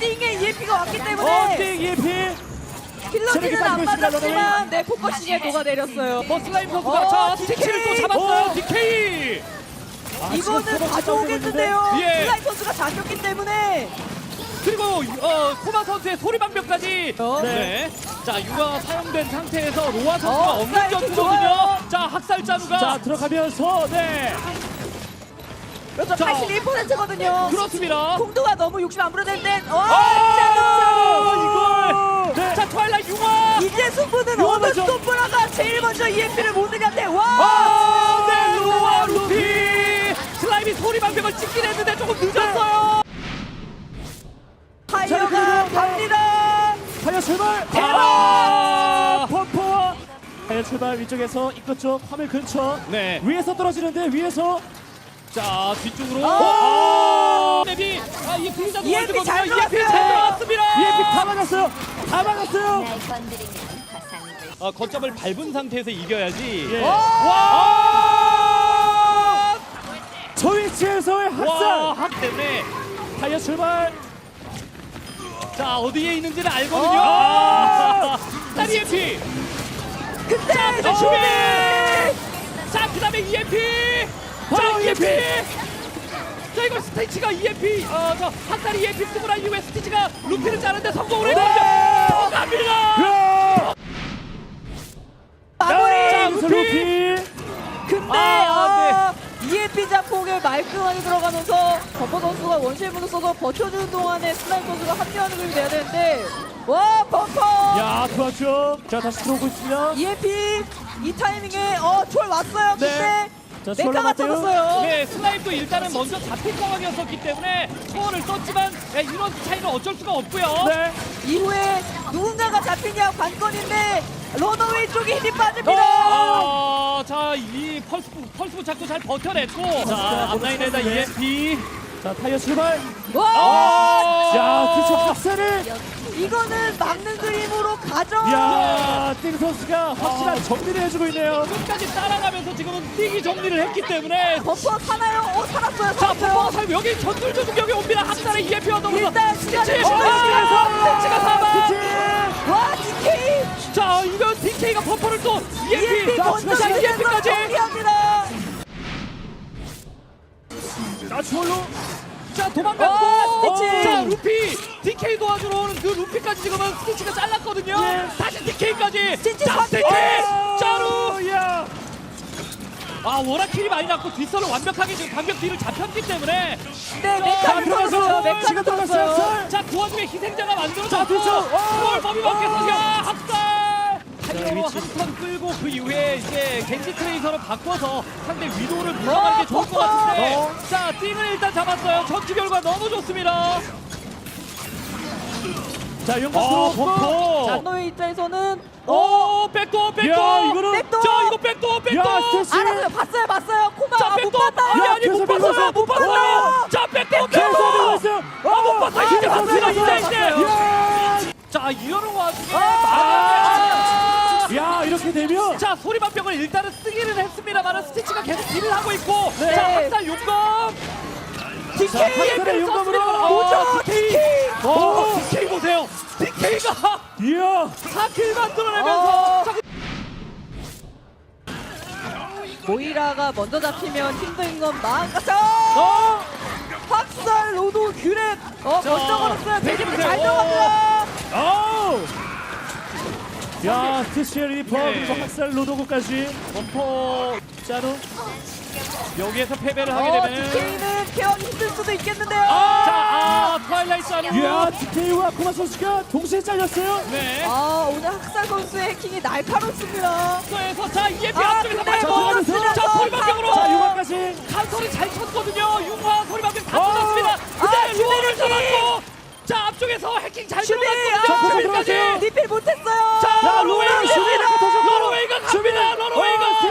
띵에 EMP가 왔기 어, 때문에 띵 EMP. 필러지는 안 맞았지만 네 포커싱에 녹아내렸어요. 뭐 슬라임 선수가 어, 자 DK. 스티치를 또 잡았어요. 어. DK. 아, 이거는 가져오겠는데요. 예. 슬라임 선수가 잡혔기 때문에 그리고 어, 코마 선수의 소리방벽까지. 어. 네. 자 유가 사용된 상태에서 로아 선수가 어, 없는 전투거든요. 자 학살 자루가 자 들어가면서 네. 그렇죠. 자. 81%거든요. 그렇습니다. 공도가 너무 욕심 안 부려낼 땐 아, 와! 이걸. 네. 자 트와일라이트 융화. 이제 승부는 이거 어느 맞죠? 손브라가 제일 먼저 EMP를 못 내냐인데 와! 아, 네, 로아 루피. 슬라임이 소리 방벽을 찍긴 했는데 조금 늦었어요. 타이어가 그래도- 갑니다. 타이어 출발. 대박! 아, 펌퍼. 타이어 출발 위쪽에서 입구 쪽 화면 근처. 네. 위에서 떨어지는데 위에서 자 뒤쪽으로. 아! 맵이 아, 이 블리자드 EMP 월드거든요. 잘 EMP 잘. 들어왔습니다. EMP 다 막았어요. 다 막았어요. 날 건드리면 화상을 볼 어, 거점을 밟은 상태에서 이겨야지. 예. 와! 저 위치에서의 와, 학살. 학 때문에 타이어 출발. 자 어디에 있는지는 알거든요. 아! 자 EMP. 근데 자 슈비. EMP. 자 이거 스티치가 EMP. 어저 학살 EMP 쓰고 난 이후에 스티치가 루피를 자르는데 성공을 네. 했거든요. 갑니다. 야! 마무리. 자, 루피. 근데 아, 아, EMP 자폭에 말끔하게 들어가면서 버퍼 선수가 원실문을 써서 버텨주는 동안에 슬라임 선수가 합류하는 그림이 돼야 되는데 와 버퍼 야, 좋았죠. 자, 다시 들어오고 있습니다. EMP 이 타이밍에 어 철 왔어요 근데 네. 자, 메카가 남았대요. 터졌어요 네, 슬라임도 일단은 먼저 잡힌 상황이었었기 때문에 초월을 썼지만 네, 이런 차이는 어쩔 수가 없고요. 네. 이후에 누군가가 잡히냐 관건인데 러너웨이 쪽에 힘이 빠집니다 아, 자, 이 펄스, 펄스 부착도 잘 버텨냈고. 자, 앞라인에다 네. EMP. 자, 타이어 출발. 와 아, 야, 뒤쪽 학살을. 이거는 막는 그림으로 가져 야, 띵 선수가 확실한 정리를 해주고 있네요. 끝까지 따라가면서 지금은 뛰기 정리를 했기 때문에. 버퍼 사나요? 어 살았어요 자, 살았어요 여기 전술조 공격이 옵니다. 학살의 EMP와 더불어서. 일단 시간이! 없어요. 아, 스티치가 사망! 그치? 와 DK 자, 이거 DK가 버퍼를 또 EMP. EMP 자, 먼저 EMP까지. 정리합니다 자, 추월로. 자 도망갔고 오, 스티치! 자 루피 DK 도와주러 오는 그 루피까지 지금은 스티치가 잘랐거든요 예. 다시 DK까지 스티치 자! 스티치 짜루 야. 아 워낙 킬이 많이 났고 뒷선을 완벽하게 지금 방벽 뒤를 잡혔기 때문에 네 자, 메카 들어갔어요 메카 들어갔어요. 자그 와중에 희생자가 만들어졌고 자. 어. 스몰 범위 밖에서 야학 위치. 한 턴 끌고 그 이후에 이제 겐지 트레이서로 바꿔서 상대 위도를 물러가는 게 좋을 것 어, 같은데 어. 자 띵을 일단 잡았어요 전투 결과 너무 좋습니다 자, 어 연거수. 버퍼 잔노의 입장에서는 오 백도 백도 야, 이거는- 백도! 자 이거 백도 백도 야, 스티치. 알았어요 봤어요 봤어요 코마 자 아, 못 백도 봤다 아니 야, 아니 못 계속 봤어요 밀어서. 못 아. 아~ 야, 이렇게 되면 자 소리방벽을 일단은 쓰기는 했습니다만 스티치가 계속 딜을 하고 있고 네. 자 학살 용검 자, 학살의 용감으로. 오죠 DK 오. 어, DK 보세요 DK가 이야. 4킬 만들어내면서 어. 자, 모이라가 먼저 잡히면 힘든 건 마음가서 어? 학살 로도 규렛 어 자, 먼저 걸었어요 대지잘 대지부세. 들어갑니다 아우. 야, 스티치 리퍼 네. 그리고 학살 로도고까지. 버퍼 짜루. 여기에서 패배를 하게 어 되면 DK는 케어하기 힘들 수도 있겠는데요 자, 아, 트와일라이트 아니고. 야, DK와 코마 선수가 동시에 잘렸어요. 네. 아 오늘 학살 선수의 해킹이 날카롭습니다 에서 자, EMP 아, 앞쪽에서 근데 맞춰. 뭐 자, 쓰면서 소리방벽으로. 자, 융화까지. 칸소리 잘 쳤거든요. 융화 소리방벽 다 어. 터졌습니다. 아, 근데 로어를 슈베르기. 잡았고. 자, 앞쪽에 해킹 잘 슈비 들어갔거든요. 아. 들어가세요. 리필 못했어요 자, 야, 로에 슈비